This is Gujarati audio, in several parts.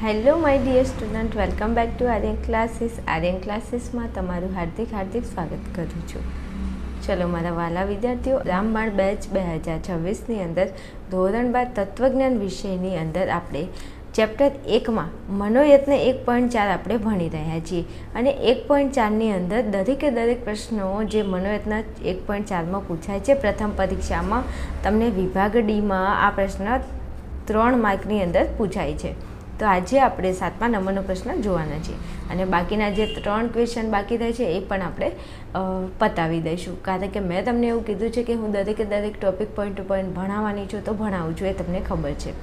Hello my dear student welcome back to Aryan classes Aryan ક્લાસીસમાં તમારું હાર્દિક હાર્દિક સ્વાગત કરું છું. ચલો, મારા વાલા વિદ્યાર્થીઓ, રામબાણ બેચ બે હજાર છવ્વીસની અંદર ધોરણ બાર તત્વજ્ઞાન વિષયની અંદર આપણે ચેપ્ટર એકમાં મનોયત્ન એક પોઈન્ટ ચાર આપણે ભણી રહ્યા છીએ. અને એક પોઈન્ટ ચારની અંદર દરેકે દરેક પ્રશ્નો જે મનોયત્ન એક પોઈન્ટ ચારમાં પૂછાય છે, પ્રથમ પરીક્ષામાં તમને વિભાગ ડીમાં આ પ્રશ્ન ત્રણ માર્કની અંદર પૂછાય છે. તો આજે આપણે સાતમા નંબરનો પ્રશ્ન જોવાના છીએ અને બાકીના જે ત્રણ ક્વેશ્ચન બાકી રહે છે એ પણ આપણે પતાવી દઈશું. કારણ કે મેં તમને એવું કીધું છે કે હું દરેકે દરેક ટોપિક પોઈન્ટ ટુ પોઈન્ટ ભણાવવાની છું તો ભણાવું છું એ તમને ખબર છે.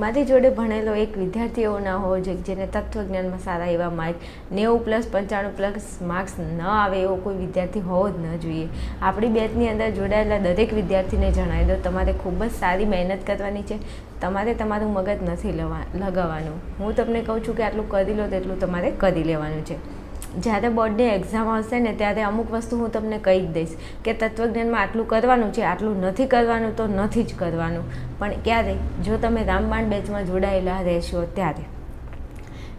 મારી જોડે ભણેલો એક વિદ્યાર્થી એવો ના હોવો જોઈએ, જેને તત્વજ્ઞાનમાં સારા એવા માર્ક નેવું પ્લસ પંચાણું પ્લસ માર્ક્સ ન આવે એવો કોઈ વિદ્યાર્થી હોવો જ ન જોઈએ. આપણી બેચની અંદર જોડાયેલા દરેક વિદ્યાર્થીને જણાવી દો તમારે ખૂબ જ સારી મહેનત કરવાની છે. તમારે તમારું મગજ નથી લેવા, લગાવવાનું. હું તમને કહું છું કે આટલું કરી લો તેટલું તમારે કરી લેવાનું છે. જ્યારે બોર્ડની એક્ઝામ આવશે ને ત્યારે અમુક વસ્તુ હું તમને કહી જ દઈશ કે તત્વજ્ઞાનમાં આટલું કરવાનું છે, આટલું નથી કરવાનું તો નથી જ કરવાનું. પણ ક્યારે? જો તમે રામબાણ બેચમાં જોડાયેલા રહેશો ત્યારે.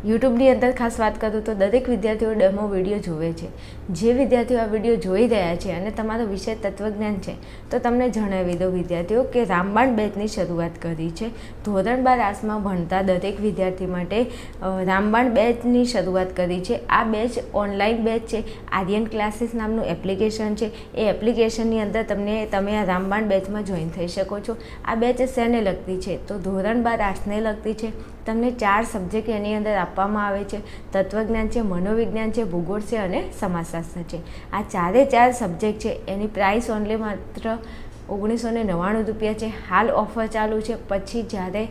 યુટ્યુબની અંદર ખાસ વાત કરું તો દરેક વિદ્યાર્થીઓ ડેમો વીડિયો જુએ છે. જે વિદ્યાર્થીઓ આ વીડિયો જોઈ રહ્યા છે અને તમારો વિષય તત્વજ્ઞાન છે, તો તમને જણાવી દો વિદ્યાર્થીઓ કે રામબાણ બેચની શરૂઆત કરી છે. ધોરણ બાર આસમાં ભણતા દરેક વિદ્યાર્થી માટે રામબાણ બેચની શરૂઆત કરી છે. આ બેચ ઓનલાઈન બેચ છે. આર્યન ક્લાસીસ નામનું એપ્લિકેશન છે. એ એપ્લિકેશનની અંદર તમને, તમે આ રામબાણ બેચમાં જોઈન થઈ શકો છો. આ બેચ શેને લગતી છે? તો ધોરણ બાર આર્ટ્સને લગતી છે. તમને ચાર સબ્જેક્ટ એની અંદર આપવામાં આવે છે. તત્વજ્ઞાન છે, મનોવિજ્ઞાન છે, ભૂગોળ છે અને સમાજશાસ્ત્ર છે. આ ચારે ચાર સબ્જેક્ટ છે. એની પ્રાઇસ ઓનલી માત્ર ઓગણીસો ને નવ્વાણું રૂપિયા છે. હાલ ઓફર ચાલુ છે. પછી જ્યારે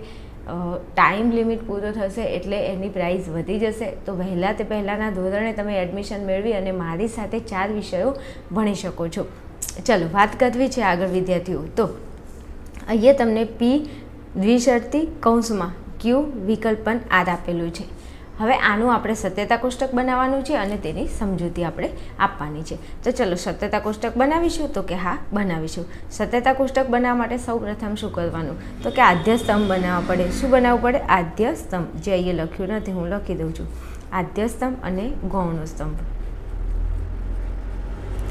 ટાઈમ લિમિટ પૂરો થશે એટલે એની પ્રાઇસ વધી જશે. તો વહેલા તે પહેલાંના ધોરણે તમે એડમિશન મેળવી અને મારી સાથે ચાર વિષયો ભણી શકો છો. ચલો, વાત કરવી છે આગળ વિદ્યાર્થીઓ. તો, અહીંયા તમને પી દ્વિશર્તી કૌંસમાં ક્યુ વિકલ્પન આર આપેલું છે. હવે આનું આપણે સત્યતા કોષ્ટક બનાવવાનું છે અને તેની સમજૂતી આપણે આપવાની છે. તો ચલો સત્યતા કોષ્ટક બનાવીશું તો કે હા, બનાવીશું. સત્યતા કોષ્ટક બનાવવા માટે સૌ પ્રથમ શું કરવાનું? તો કે આદ્ય સ્તંભ બનાવવા પડે. શું બનાવવું પડે? આદ્ય સ્તંભ. જે અહીંયા લખ્યું નથી, હું લખી દઉં છું. આદ્ય સ્તંભ અને ગૌણ સ્તંભ.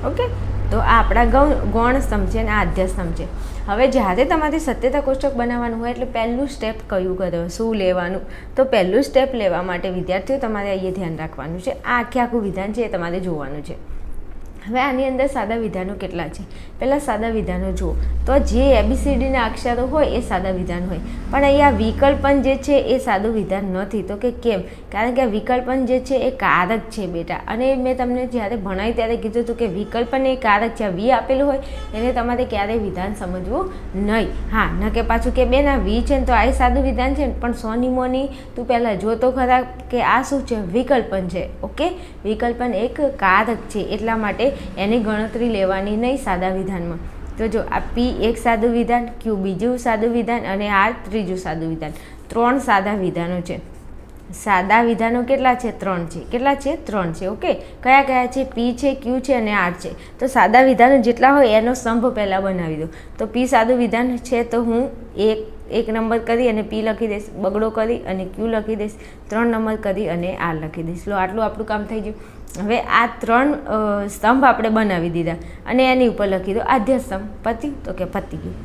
ઓકે? તો આ આપણા ગૌણ ગૌણ સ્તંભ છે અને આદ્ય સ્તંભ છે. હવે જ્યારે તમારે સત્યતા કોષ્ટક બનાવવાનું હોય એટલે પહેલું સ્ટેપ કયું કરો? શું લેવાનું? તો પહેલું સ્ટેપ લેવા માટે વિદ્યાર્થીઓ તમારે અહીંયા ધ્યાન રાખવાનું છે. આ આખે આખું વિધાન છે એ તમારે જોવાનું છે. હવે આની અંદર સાદા વિધાનો કેટલા છે? પહેલાં સાદા વિધાનો જુઓ. તો જે એબીસીડીના અક્ષરો હોય એ સાદા વિધાન હોય. પણ અહીંયા વિકલ્પન જે છે એ સાદું વિધાન નથી. તો કે કેમ? કારણ કે આ વિકલ્પન જે છે એ કારક છે બેટા. અને મેં તમને જ્યારે ભણાવી ત્યારે કીધું હતું કે વિકલ્પન એ કારક જ્યાં વી આપેલું હોય, એને તમારે ક્યારેય વિધાન સમજવું નહીં. હા, ન કે પાછું કે બેન આ વી છે ને તો આ સાદું વિધાન છે પણ સોની મોની તું પહેલાં જોતો ખરા કે આ શું છે? વિકલ્પન છે. ઓકે? વિકલ્પન એક કારક છે. એટલા માટે એની ગણતરી લેવાની નહીં સાદા વિધાનમાં. તો જો આ પી એક સાદું વિધાન ક્યુ બીજું સાદું વિધાન અને આર ત્રીજું સાદું વિધાન. ત્રણ સાદા વિધાનો છે. સાદા વિધાનો કેટલા છે? ત્રણ છે. કેટલા છે? ત્રણ છે. ઓકે? કયા કયા છે? પી છે ક્યુ છે અને આર છે. તો સાદા વિધાનો જેટલા હોય એનો સ્તંભ પહેલાં બનાવી દો. તો પી સાદું વિધાન છે તો હું એક એક નંબર કરી અને પી લખી દઈશ. બગડો કરી અને ક્યુ લખી દઈશ. ત્રણ નંબર કરી અને આર લખી દઈશ. લો, આટલું આપણું કામ થઈ ગયું. હવે આ ત્રણ સ્તંભ આપણે બનાવી દીધા. અને એની ઉપર લખી દો આદ્ય સ્તંભ, પતિ, તો કે પતિ ગયું.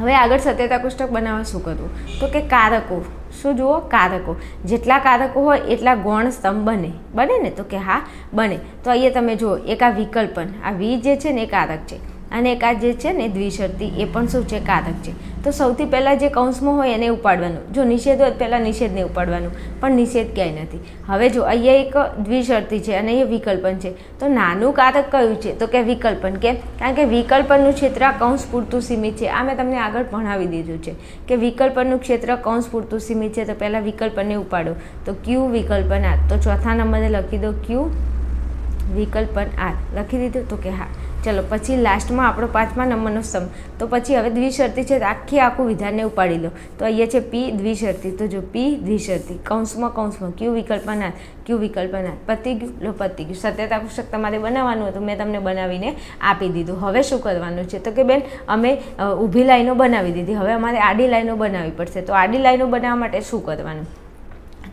હવે આગળ સત્યતા કોષ્ટક બનાવવા શું કરવું? તો કે કારકો. શું જુઓ? કારકો. જેટલા કારકો હોય, એટલા ગૌણ સ્તંભ બને. બને ને? તો કે હા, બને. તો અહીંયા તમે જુઓ, એક આ વિકલ્પન. આ વી જે છે ને એ કારક છે. અને એક આ જે છે ને દ્વિશર્તી, એ પણ શું છે. કારક છે તો સૌથી પહેલાં જે કૌંસમાં હોય એને ઉપાડવાનું. જો નિષેધ હોય પહેલાં નિષેધને ઉપાડવાનું. પણ નિષેધ ક્યાંય નથી. હવે જો અહીંયા એક દ્વિશર્તી છે અને અહીંયા વિકલ્પન છે, તો નાનું કારક કયું છે? તો કે વિકલ્પન કેમ કારણ કે વિકલ્પનનું ક્ષેત્ર આ કૌંસ પૂરતું સીમિત છે. આ મેં તમને આગળ ભણાવી દીધું છે કે વિકલ્પનનું ક્ષેત્ર કૌંસ પૂરતું સીમિત છે, તો પહેલાં વિકલ્પનને ઉપાડો. તો ક્યુ વિકલ્પન આર? તો ચોથા નંબરે લખી દો ક્યુ વિકલ્પન આર. લખી દીધું? તો કે હા. ચલો, પછી લાસ્ટમાં આપણો પાંચમા નંબરનો સ્તંભ તો પછી હવે દ્વિશર્તી છે આખી આખું વિધાનને ઉપાડી લો. તો અહીંયા છે પી દ્વિશર્તી. તો જો પી દ્વિશર્તી, કૌંસમાં કૌંસમાં ક્યુ વિકલ્પના ક્યુ વિકલ્પના પતી ગયું, લો, પતી ગયું. સત્યતા પુસ્તક તમારે બનાવવાનું હતું મેં તમને બનાવીને આપી દીધું. હવે શું કરવાનું છે? તો કે બેન, અમે ઊભી લાઈનો બનાવી દીધી. હવે અમારે આડી લાઈનો બનાવવી પડશે. તો આડી લાઈનો બનાવવા માટે શું કરવાનું?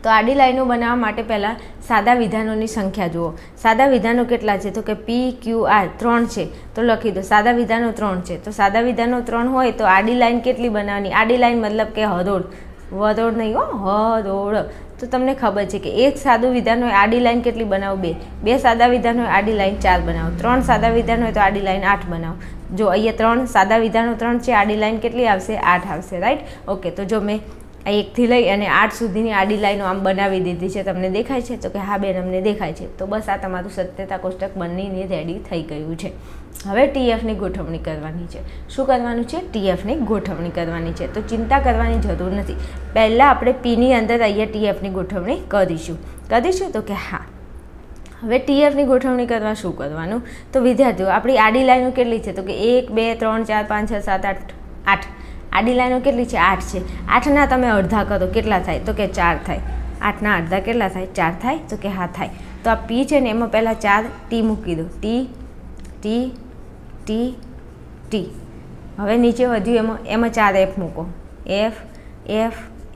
તો આડી લાઈનો બનાવવા માટે પહેલાં સાદા વિધાનોની સંખ્યા જુઓ. સાદા વિધાનો કેટલા છે? તો કે પી ક્યુ આર ત્રણ છે. તો લખી દો. સાદા વિધાનો ત્રણ છે. તો સાદા વિધાનો ત્રણ હોય તો આડી લાઈન કેટલી બનાવવાની? આડી લાઈન મતલબ કે હરોળ વરોળ નહીં હો હરોળ તો તમને ખબર છે કે એક સાદું વિધાન હોય આડી લાઈન કેટલી બનાવો? બે. બે સાદા વિધાન હોય આડી લાઈન ચાર બનાવો. ત્રણ સાદા વિધાન હોય તો આડી લાઈન આઠ બનાવો. જો અહીંયા ત્રણ સાદા વિધાનો ત્રણ છે, આડી લાઈન કેટલી આવશે? આઠ આવશે. રાઈટ? ઓકે. તો જો મેં એકથી લઈ અને આઠ સુધીની આડી લાઈનો આમ બનાવી દીધી છે, તમને દેખાય છે? તો કે હા બેન, અમને દેખાય છે. તો બસ આ તમારું સત્યતા કોષ્ટક બંનેની રેડી થઈ ગયું છે. હવે ટીએફની ગોઠવણી કરવાની છે. શું કરવાનું છે? ટીએફની ગોઠવણી કરવાની છે. તો ચિંતા કરવાની જરૂર નથી. પહેલાં આપણે પીની અંદર અહીંયા ટીએફની ગોઠવણી કરીશું. કરીશું તો કે હા. હવે ટીએફની ગોઠવણી કરવા શું કરવાનું? તો વિદ્યાર્થીઓ, આપણી આડી લાઈનો કેટલી છે? તો કે એક, બે, ત્રણ, ચાર, પાંચ, છ, સાત, આઠ આઠ. આડી લાઈનો કેટલી છે? આઠ છે. આઠના તમે અડધા કરો, કેટલા થાય? તો કે ચાર થાય. આઠના અડધા કેટલા થાય? ચાર થાય, તો કે હા થાય. તો આ પી છે ને એમાં પહેલાં ચાર ટી મૂકી દો. ટી ટી ટી ટી હવે નીચે વધ્યું એમાં એમાં ચાર એફ મૂકો. એફ એફ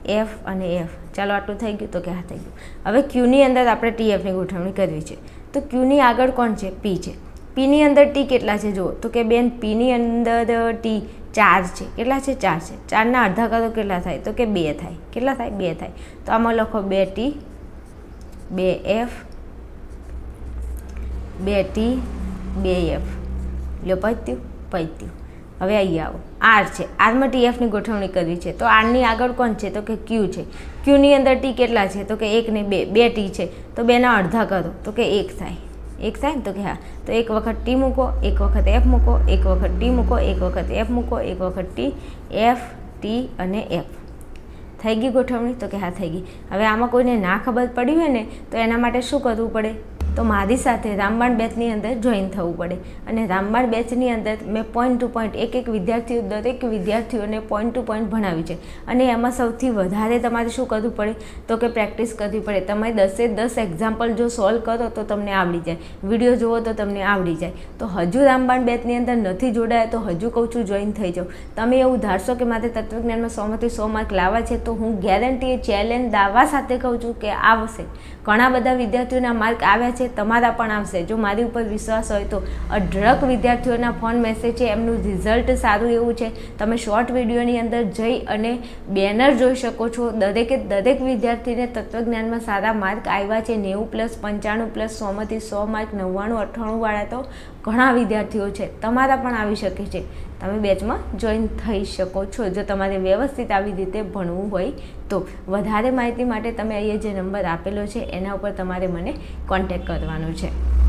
એફ અને એફ ચાલો આટલું થઈ ગયું, તો કે હા થઈ ગયું. હવે ક્યુની અંદર આપણે ટીએફની ગોઠવણી કરવી છે. તો ક્યુની આગળ કોણ છે? પી છે. પીની અંદર ટી કેટલા છે? જુઓ. તો કે બેન, પીની અંદર ટી ચાર છે. કેટલા છે? ચાર છે. ચારના અડધા કરો કેટલા થાય? તો કે બે થાય. કેટલા થાય? બે થાય. તો આમાં લખો બે ટી, બે એફ, બે ટી, બે એફ. લો પત્યું પત્યું હવે અહીં આવો. આર છે. આરમાં ટી એફની ગોઠવણી કરવી છે. તો આરની આગળ કોણ છે? તો કે ક્યુ છે. ક્યુની અંદર ટી કેટલા છે? તો કે એક ને બે. બે ટી છે. તો બેના અડધા કરો તો કે એક થાય. એક ને તો કે હા. તો એક વખત ટી મૂકો, એક વખત એફ મૂકો, એક વખત ટી મૂકો, એક વખત એફ મૂકો, એક વખત ટી એફ ટી અને એફ થઈ ગઈ ગોઠવણી? તો કે હા, થઈ ગઈ. હવે આમાં કોઈને ના ખબર પડી હોય ને, તો એના માટે શું કરવું પડે? તો મારી સાથે રામબાણ બેચની અંદર જોઈન થવું પડે. અને રામબાણ બેચની અંદર મેં પોઈન્ટ ટુ પોઈન્ટ એક એક વિદ્યાર્થીઓ, દરેક વિદ્યાર્થીઓને પોઈન્ટ ટુ પોઈન્ટ ભણાવ્યું છે. અને એમાં સૌથી વધારે તમારે શું કરવું પડે? તો કે પ્રેક્ટિસ કરવી પડે. તમે દસે દસ એક્ઝામ્પલ જો સોલ્વ કરો તો તમને આવડી જાય. વીડિયો જુઓ તો તમને આવડી જાય. તો હજુ રામબાણ બેચની અંદર નથી જોડાયા તો હજુ કહું છું જોઈન થઈ જાઓ. તમે એવું ધારશો કે મારે તત્વજ્ઞાનમાં સોમાંથી સો માર્ક લાવવા છે, તો હું ગેરંટી ચેલેન્જ દાવા સાથે કહું છું કે આવશે. ઘણા બધા વિદ્યાર્થીઓના માર્ક આવ્યા છે, તમારા પણ આવશે. જો મારી ઉપર વિશ્વાસ હોય તો અઢળક વિદ્યાર્થીઓના ફોન મેસેજ છે, એમનું રિઝલ્ટ સારું એવું છે. તમે શોર્ટ વિડીયોની અંદર જઈ અને બેનર જોઈ શકો છો. દરેકે, દરેક વિદ્યાર્થીને તત્વજ્ઞાનમાં સારા માર્ક આવ્યા છે. નેવું પ્લસ પંચાણું પ્લસ સોમાંથી સો માર્ક, નવ્વાણું, અઠ્ઠાણું વાળા તો ઘણા વિદ્યાર્થીઓ છે, તમારા પણ આવી શકે છે. તમે બેચમાં જોઈન થઈ શકો છો. જો તમારે વ્યવસ્થિત આવી રીતે ભણવું હોય, તો વધારે માહિતી માટે તમે અહીંયા જે નંબર આપેલો છે, એના ઉપર તમારે મને કોન્ટેક કરવાનો છે.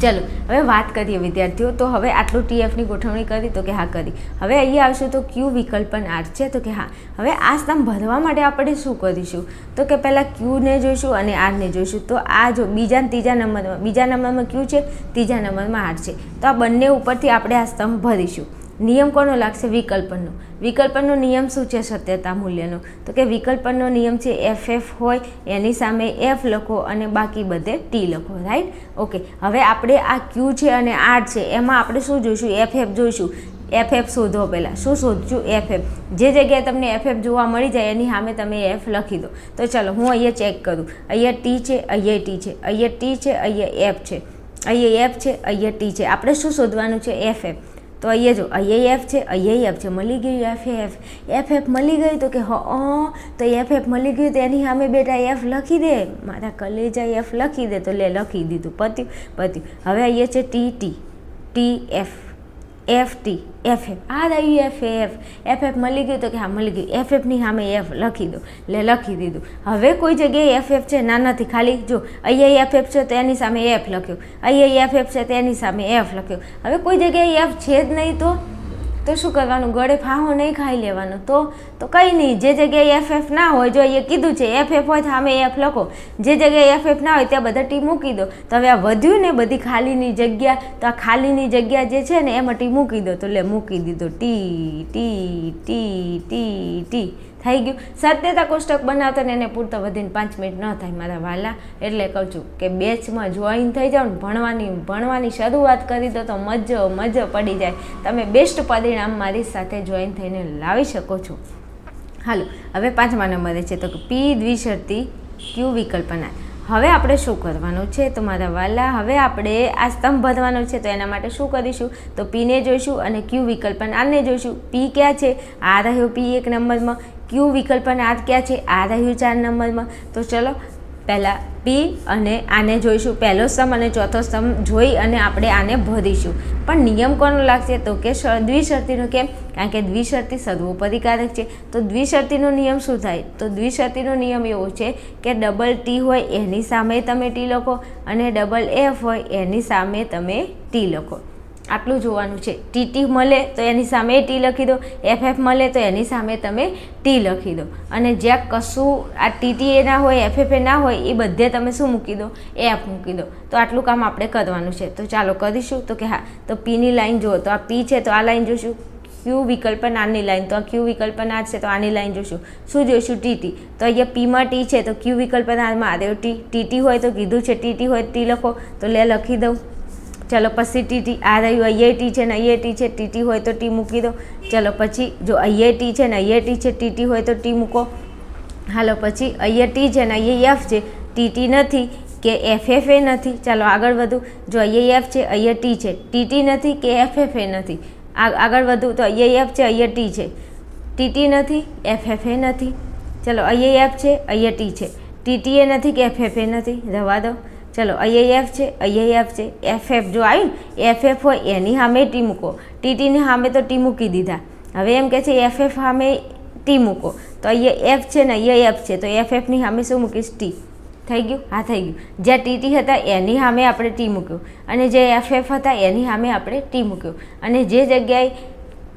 ચલો, હવે વાત કરીએ વિદ્યાર્થીઓ, તો હવે આટલું ટીએફની ગોઠવણી કરી, તો કે હા કરી. હવે અહીંયા આવશું તો ક્યુ વિકલ્પન આર છે, તો કે હા. હવે આ સ્તંભ ભરવા માટે આપણે શું કરીશું? તો કે પહેલાં ક્યુને જોઈશું અને આરને જોઈશું. તો આ જો બીજા ત્રીજા નંબરમાં, બીજા નંબરમાં ક્યુ છે, ત્રીજા નંબરમાં આર છે. તો આ બંને ઉપરથી આપણે આ સ્તંભ ભરીશું. નિયમ કોનો લાગશે? વિકલ્પનનો. વિકલ્પનનો નિયમ શું છે? સત્યતા મૂલ્યનો. તો કે વિકલ્પનનો નિયમ છે એફ એફ હોય, એની સામે એફ લખો અને બાકી બધે ટી લખો, રાઈટ? ઓકે, હવે આપણે આ ક્યુ છે અને આર છે, એમાં આપણે શું જોઈશું? એફ એફ જોઈશું. એફ એફ શોધો પહેલાં. શું શોધશું? F F. જે જગ્યાએ તમને એફ એફ જોવા મળી જાય, એની સામે તમે એફ લખી દો. તો ચાલો, હું અહીંયા ચેક કરું. અહીંયા ટી છે, અહીંયા ટી છે. અહીંયા ટી છે, અહીંયા એફ છે. અહીંયા એફ છે, અહીંયા ટી છે. આપણે શું શોધવાનું છે? F F. તો અહીંયા જો, અહીંયા એફ છે, અહીંયા એફ છે, મળી ગયું એફ એફ એફ એફ મળી ગઈ તો કે હ તો એફ એફ મળી ગયું તો એની સામે બેટા એફ લખી દે. મારા કલેજા એફ લખી દે તો લે, લખી દીધું, પત્યું પત્યું. હવે અહીંયા છે T T T F F T F F આ રહ્યું એફ એફ એફ એફ મળી ગયું તો કે હા, મળી ગયું. એફ એફની સામે એફ લખી દો એટલે લખી દીધું. હવે કોઈ જગ્યાએ એફ એફ છે ના નથી ખાલી જો અહીંયા એફ એફ છે, તો એની સામે એફ લખ્યો. અહીંયા એફ એફ છે, તો એની સામે એફ લખ્યો. હવે કોઈ જગ્યાએ એફ છે જ નહીં તો? તો શું કરવાનું? ગળે ફાહો નહીં ખાઈ લેવાનો. તો તો કંઈ નહીં. જે જગ્યાએ એફ એફ ના હોય, જો એ કીધું છે એફ એફ હોય તો સામે એફ લખો. જે જગ્યાએ એફ એફ ના હોય, ત્યાં બધા ટી મૂકી દો. તો હવે આ વધ્યું ને બધી ખાલીની જગ્યા, તો આ ખાલીની જગ્યા જે છે ને, એમાં ટી મૂકી દો. તો લે, મૂકી દીધો. T T T T T. થઈ ગયું. સત્યતા કોષ્ટક બનાવતા ને એને પૂરતા વધીને પાંચ મિનિટ ન થાય મારા વાલા. એટલે કહું છું કે બેચમાં જોઈન થઈ જાઓ ને ભણવાની ભણવાની શરૂઆત કરી દો તો મજો મજો પડી જાય. તમે બેસ્ટ પરિણામ મારી સાથે જોઈન થઈને લાવી શકો છો. હાલો, હવે પાંચમા નંબરે છે તો પી દ્વિશરતી ક્યુ વિકલ્પના. હવે આપણે શું કરવાનું છે તો મારા વાલા, હવે આપણે આ સ્તંભ ભરવાનો છે તો એના માટે શું કરીશું? તો પીને જોઈશું અને ક્યુ વિકલ્પન આને જોઈશું. પી ક્યાં છે? આ રહ્યો પી એક નંબરમાં. ક્યુ વિકલ્પના આ ક્યાં છે? આ રહ્યું ચાર નંબરમાં. તો ચલો, પહેલાં પી અને આને જોઈશું. પહેલો સ્તંભ અને ચોથો સ્તંભ જોઈ અને આપણે આને ભરીશું. પણ નિયમ કોનો લાગશે? તો કે દ્વિશર્તીનો કેમ? કારણ કે દ્વિશર્તી સર્વોપરિકારક છે. તો દ્વિશર્તીનો નિયમ શું થાય? તો દ્વિશર્તીનો નિયમ એવો છે કે ડબલ ટી હોય એની સામે તમે ટી લખો અને ડબલ એફ હોય એની સામે તમે ટી લખો. આટલું જોવાનું છે. ટીટી મળે તો એની સામે ટી લખી દો. એફ એફ મળે તો એની સામે તમે ટી લખી દો. અને જ્યાં કશું આ ટીટી એ ના હોય એફ એફ એ ના હોય, એ બધે તમે શું મૂકી દો? એફ મૂકી દો. તો આટલું કામ આપણે કરવાનું છે. તો ચાલો કરીશું. તો કે હા, તો પીની લાઈન જુઓ. તો આ પી છે તો આ લાઈન જોઈશું ક્યુ વિકલ્પ નાની લાઈન. તો આ ક્યુ વિકલ્પ ના છે તો આની લાઈન જોઈશું શું જોઈશું? ટીટી તો અહીંયા પીમાં ટી છે તો ક્યુ વિકલ્પ નામાં આવ્યો ટી ટીટી હોય તો કીધું છે. ટીટી હોય ટી લખો. તો લે લખી દઉં. ચલો પછી ટીટી આ રહ્યું આઈઆઈટી છે ને આઈઆઈટી છે ટીટી હોય તો ટી મૂકી દો ચલો પછી જો આઈઆઈટી છે ને આઈઆઈટી છે ટીટી હોય તો ટી મૂકો હાલો પછી આઈઆઈટી છે ને અહીંયા છે ટીટી નથી કે એફ એફ નથી ચાલો આગળ વધુ જો આઈએએફ છે અહીંયા છે ટીટી નથી કે એફ એફ નથી આગળ વધુ તો આઈએએફ છે અહીંયા છે ટીટી નથી એફ એફ નથી ચલો આઈએએફ છે અહીંયા છે ટીટીએ નથી કે એફ એફ નથી રવા દો ચલો અહીંયા છે અહીંયા છે, એફ એફ જો આવ્યું ને, એફ એફ હોય એની સામે ટી મૂકો. ટીટીની સામે તો ટી મૂકી દીધા. હવે એમ કે છે એફ એફ સામે ટી મૂકો. તો અહીંયા એફ છે ને અહીંયા એફ છે, તો એફ એફની સામે શું મૂકીશ? ટી. થઈ ગયું? હા, થઈ ગયું. જ્યાં ટીટી હતા એની સામે આપણે ટી મૂક્યું. અને જે એફ એફ હતા એની સામે આપણે ટી મૂક્યું. અને જે જગ્યાએ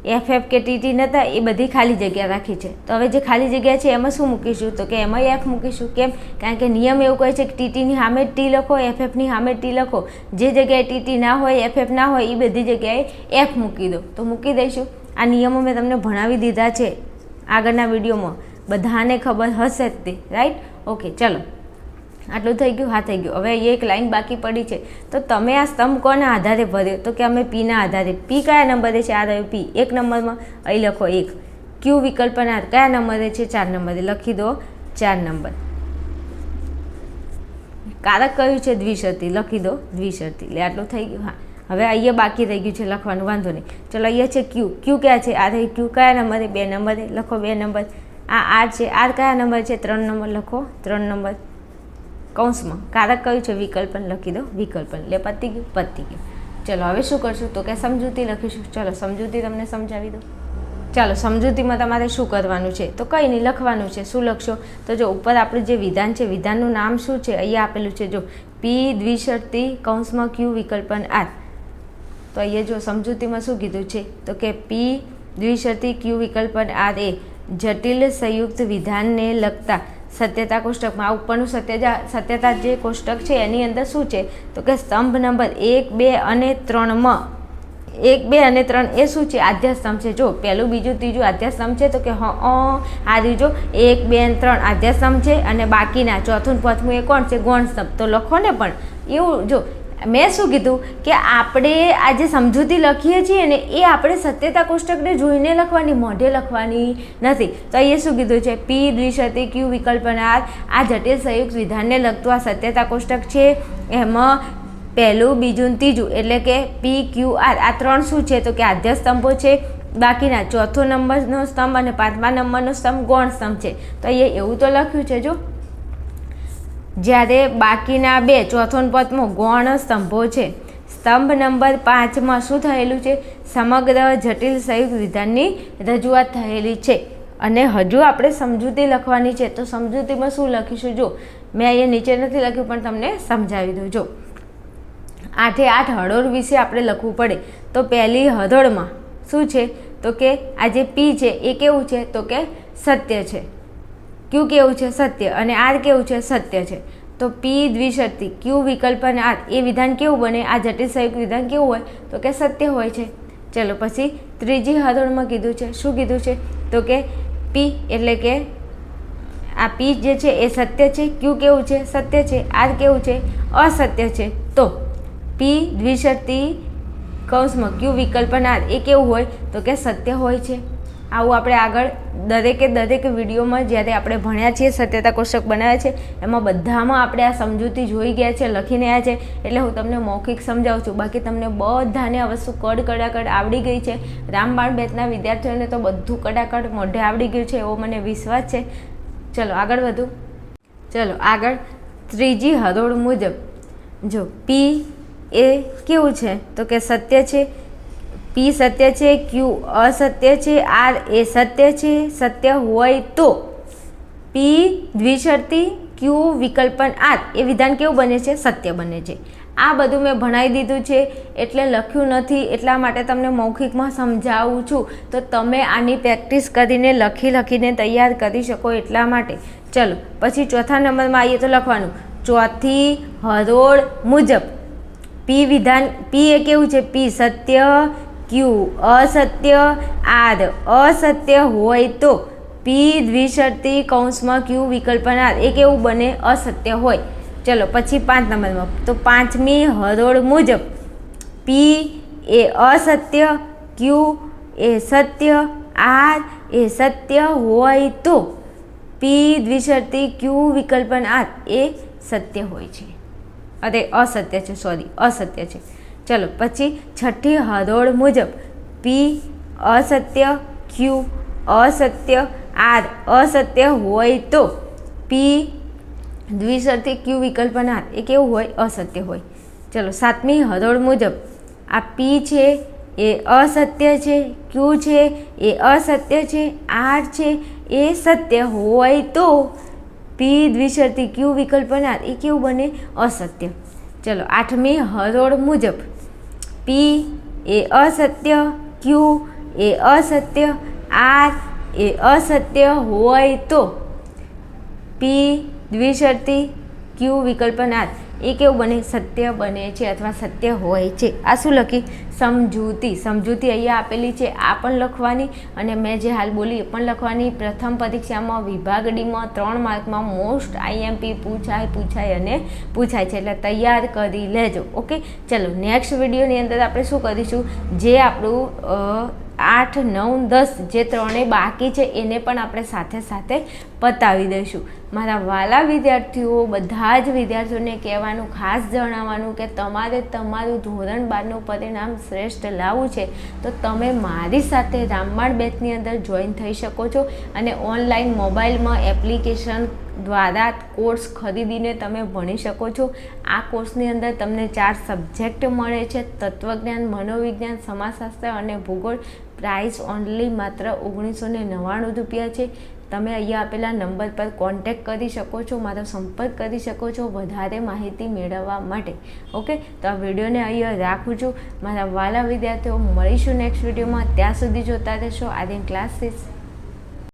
એફ કે ટીટી નહોતા એ બધી ખાલી જગ્યા રાખી છે. તો હવે જે ખાલી જગ્યા છે, એમાં શું મૂકીશું? તો કે એમાં એફ મૂકીશું. કેમ? કારણ કે નિયમ એવું કહે છે કે ટીટીની સામે ટી લખો, એફ એફની સામે ટી લખો. જે જગ્યાએ ટીટી ના હોય, એફ એફ ના હોય, એ બધી જગ્યાએ એફ મૂકી દો. તો મૂકી દઈશું. આ નિયમો મેં તમને ભણાવી દીધા છે આગળના વિડીયોમાં. બધાને ખબર હશે જ તે રાઈટ ઓકે ચલો. આટલું થઈ ગયું, હા, થઈ ગયું. હવે અહીંયા એક લાઈન બાકી પડી છે. તો તમે આ સ્તંભ કોના આધારે ભર્યો? તો કે અમે પીના આધારે. પી કયા નંબરે છે? આ રહ્યું પી. એક નંબરમાં અહીં લખો એક. ક્યુ વિકલ્પના કયા નંબરે છે? ચાર નંબરે. લખી દો ચાર નંબર. કારક કયું છે? દ્વિશર્તી લખી દો દ્વિશર્તી એટલે આટલું થઈ ગયું, હા. હવે અહીંયા બાકી રહી ગયું છે લખવાનું. વાંધો નહીં. ચલો, અહીંયા છે ક્યુ. ક્યુ ક્યાં છે? આ રહી ક્યુ. કયા નંબરે? બે નંબરે. લખો બે નંબર. આ આર છે. આર કયા નંબર છે? ત્રણ નંબર. લખો ત્રણ નંબર. કૌંસમાં. કારક કયું છે? વિકલ્પન લખી દો. વિકલ્પન. એટલે પતી ગયું? પતી ગયું. ચલો, હવે શું કરશું? તો કે સમજૂતી લખીશું. ચલો, સમજૂતી તમને સમજાવી દો. ચાલો, સમજૂતીમાં તમારે શું કરવાનું છે? તો કંઈ નહીં, લખવાનું છે. શું લખશો? તો જો ઉપર આપણું જે વિધાન છે, વિધાનનું નામ શું છે? અહીંયા આપેલું છે, જો પી દ્વિશર્તી કૌંસમાં ક્યુ વિકલ્પન આર તો અહીંયા જો સમજૂતીમાં શું કીધું છે? તો કે પી દ્વિશર્તી ક્યુ વિકલ્પન આર એ જટિલ સંયુક્ત વિધાનને લગતા સત્યતા કોષ્ટકમાં આ ઉપરનું સત્યતા સત્યતા જે કોષ્ટક છે, એની અંદર શું છે? તો કે સ્તંભ નંબર એક, બે અને ત્રણમાં એક, બે અને ત્રણ એ શું છે? આધ્યાસ્તંભ સ્તંભ છે. જો, પહેલું, બીજું, ત્રીજું આધ્યાસ્તંભ છે, તો કે હ આ જો, એક, બે અને ત્રણ આધ્યાસ્તંભ સ્તંભ છે અને બાકીના ચોથું પાંચમું એ કોણ છે? ગૌણ સ્તંભ. તો લખો ને પણ. એવું, જો મેં શું કીધું કે આપણે આ જે સમજૂતી લખીએ છીએ ને, એ આપણે સત્યતા કોષ્ટકને જોઈને લખવાની, મોઢે લખવાની નથી. તો અહીંયા શું કીધું છે? પી દ્વિશતી ક્યુ વિકલ્પના આ જટિલ સંયુક્ત વિધાનને લગતું આ સત્યતા કોષ્ટક છે. એમાં પહેલું, બીજું, ત્રીજું, એટલે કે પી, ક્યુ, આર. આ ત્રણ શું છે? તો કે આદ્ય સ્તંભો છે. બાકીના ચોથો નંબરનો સ્તંભ અને પાંચમા નંબરનો સ્તંભ ગૌણ સ્તંભ છે. તો અહીંયા એવું તો લખ્યું છે જો. જ્યારે બાકીના બે ચોથો ને ગૌણ સ્તંભો છે. સ્તંભ નંબર પાંચમાં શું થયેલું છે? સમગ્ર જટિલ સંયુક્ત વિધાનની રજૂઆત થયેલી છે. અને હજુ આપણે સમજૂતી લખવાની છે. તો સમજૂતીમાં શું લખીશું? જો, મેં અહીંયા નીચે નથી લખ્યું, પણ તમને સમજાવી દઉં. જો, આઠે આઠ હળોળ વિશે આપણે લખવું પડે. તો પહેલી હરોળમાં શું છે? તો કે આ જે પી છે, એ કેવું છે? તો કે સત્ય છે. ક્યુ કેવું છે? સત્ય. અને આર કેવું છે? સત્ય છે. તો પી દ્વિશર્તી ક્યુ વિકલ્પ અને આર એ વિધાન કેવું બને? આ જટિલ સંયુક્ત વિધાન કેવું હોય? તો કે સત્ય હોય છે. ચલો પછી ત્રીજી હરોળમાં કીધું છે. શું કીધું છે? તો કે પી એટલે કે આ પી જે છે એ સત્ય છે. ક્યુ કેવું છે? સત્ય છે. આર કેવું છે? અસત્ય છે. તો પી દ્વિશક્તિ કૌંસમાં ક્યુ વિકલ્પન આર એ કેવું હોય? તો કે સત્ય હોય છે. આવું આપણે આગળ દરેકે દરેક વિડીયોમાં જ્યારે આપણે ભણ્યા છીએ, સત્યતા કોષ્ટક બનાવ્યા છે, એમાં બધામાં આપણે આ સમજૂતી જોઈ ગયા છે, લખીને આવ્યા છે. એટલે હું તમને મૌખિક સમજાવું છું. બાકી તમને બધાને આ વસ્તુ કડ કડાકડ આવડી ગઈ છે. રામબાણ બેચના વિદ્યાર્થીઓને તો બધું કડાકડ મોઢે આવડી ગયું છે, એવો મને વિશ્વાસ છે. ચલો, આગળ વધુ. ચલો, આગળ ત્રીજી હરોળ મુજબ. જો પી એ કેવું છે? તો કે સત્ય છે. પી સત્ય છે ક્યુ અસત્ય છે આર એ સત્ય છે, સત્ય હોય તો પી દ્વિશરતી ક્યુ વિકલ્પન આર એ વિધાન કેવું બને છે? સત્ય બને છે. આ બધું મેં ભણાવી દીધું છે, એટલે લખ્યું નથી, એટલા માટે તમને મૌખિકમાં સમજાવું છું. તો તમે આની પ્રેક્ટિસ કરીને લખી લખીને તૈયાર કરી શકો એટલા માટે. ચલો, પછી ચોથા નંબરમાં આવીએ તો લખવાનું. ચોથી હરોળ મુજબ પી વિધાન પી એ કેવું છે? પી સત્ય ક્યુ? અસત્ય આર અસત્ય હોય તો પી દ્વિશર્તી કૌંસમાં ક્યુ વિકલ્પના એ કેવું બને અસત્ય હોય. ચલો, પછી પાંચ નંબરમાં. તો પાંચમી હરોળ મુજબ પી એ અસત્ય, ક્યુ એ સત્ય, આર એ સત્ય હોય તો પી દ્વિશર્તી ક્યુ વિકલ્પના આર એ સત્ય હોય છે. અરે, અસત્ય છે સોરી અસત્ય છે. ચલો, પછી છઠ્ઠી હરોળ મુજબ પી અસત્ય ક્યુ અસત્ય આર અસત્ય હોય તો પી દ્વિશર્તી ક્યુ વિકલ્પના આર એ કેવું હોય? અસત્ય હોય. ચલો, સાતમી હરોળ મુજબ આ પી છે, એ અસત્ય છે ક્યુ છે, એ અસત્ય છે આર છે, એ સત્ય હોય તો પી દ્વિશર્તી ક્યુ વિકલ્પના એ કેવું બને? અસત્ય. ચલો, આઠમી હરોળ મુજબ પી એ અસત્ય ક્યુ એ અસત્ય આર એ અસત્ય હોય તો પી દ્વિશર્તી ક્યુ વિકલ્પનાથ. એ કેવું બને? સત્ય બને છે અથવા સત્ય હોય છે. આ શું લખી? સમજૂતી. સમજૂતી અહીંયા આપેલી છે. આ પણ લખવાની અને મેં જે હાલ બોલી એ પણ લખવાની. પ્રથમ પરીક્ષામાં વિભાગ ડીમાં ત્રણ માર્કમાં મોસ્ટ આઈએમપી પૂછાય પૂછાય અને પૂછાય છે. એટલે તૈયાર કરી લેજો. ઓકે? ચલો, નેક્સ્ટ વિડીયોની અંદર આપણે શું કરીશું? જે આપણું આઠ, નવ, દસ જે ત્રણેય બાકી છે એને પણ આપણે સાથે સાથે પતાવી દઈશું. મારા વાલા વિદ્યાર્થીઓ, બધા જ વિદ્યાર્થીઓને કહેવાનું, ખાસ જણાવવાનું કે તમારે તમારું ધોરણ બારનું પરિણામ શ્રેષ્ઠ લાવવું છે, તો તમે મારી સાથે રામબાણ બેચની અંદર જોઈન થઈ શકો છો અને ઓનલાઈન મોબાઈલમાં એપ્લિકેશન દ્વારા કોર્સ ખરીદીને તમે ભણી શકો છો. આ કોર્સની અંદર તમને ચાર સબ્જેક્ટ મળે છે. તત્વજ્ઞાન, મનોવિજ્ઞાન, સમાજશાસ્ત્ર અને ભૂગોળ. પ્રાઇસ ઓનલી માત્ર ઓગણીસો ને નવ્વાણું રૂપિયા છે. તમે અહીંયા આપેલા નંબર પર કોન્ટેક્ટ કરી શકો છો, મારો સંપર્ક કરી શકો છો, વધારે માહિતી મેળવવા માટે. ઓકે? તો આ વિડીયોને અહીંયા રાખું છું. મારા વાલા વિદ્યાર્થીઓ, મળીશું નેક્સ્ટ વિડીયોમાં. ત્યાં સુધી જોતા રહેશો. આર્યન ક્લાસીસ